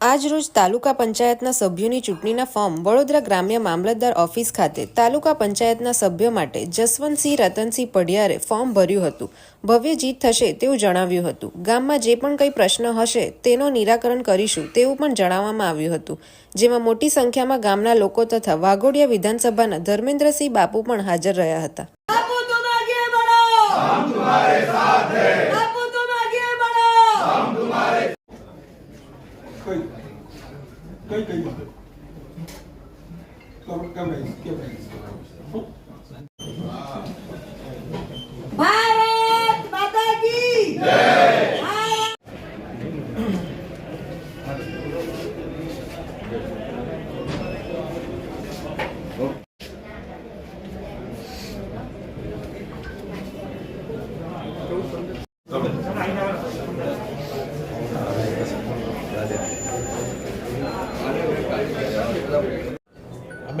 આજરોજ તાલુકા પંચાયતના સભ્યોની ચૂંટણીના ફોર્મ વડોદરા ગ્રામ્ય મામલતદાર ઓફિસ ખાતે તાલુકા પંચાયતના સભ્યો માટે જસવંતસિંહ રતનસિંહ પઢિયારે ફોર્મ ભર્યું હતું. ભવ્ય જીત થશે તેવું જણાવ્યું હતું. ગામમાં જે પણ કંઈ પ્રશ્ન હશે તેનો નિરાકરણ કરીશું તેવું પણ જણાવવામાં આવ્યું હતું. જેમાં મોટી સંખ્યામાં ગામના લોકો તથા વાઘોડિયા વિધાનસભાના ધર્મેન્દ્રસિંહ બાપુ પણ હાજર રહ્યા હતા. Quem tem isso? Quem tem isso? Quem tem isso? Pare! Mata aqui! Yeah. Pare!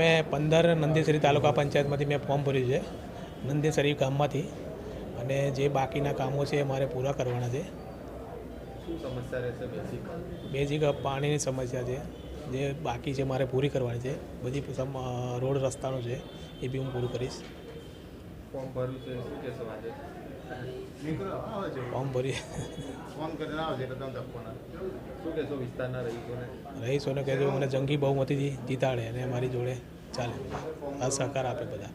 અમે પંદર નંદેસરી તાલુકા પંચાયતમાંથી મેં ફોર્મ ભર્યું છે નંદેસરી ગામમાંથી. અને જે બાકીના કામો છે એ મારે પૂરા કરવાના છે. બેઝિક પાણીની સમસ્યા છે જે બાકી છે મારે પૂરી કરવાની છે. બધી રોડ રસ્તાનું છે એ બી હું પૂરું કરીશ. ફોર્મ ભર્યું છે શું કહેશો આજે? નીકળો આવે ફોર્મ ભરીએ. ફોન કરીને આવે એટલે તમે ધક્કો શું કહેશો વિસ્તારના રહીશોને? રહીશોને કહેજો મને જંગી બહુમતીથી જીતાડે અને મારી જોડે ચાલે. આ સહકાર આપે બધા.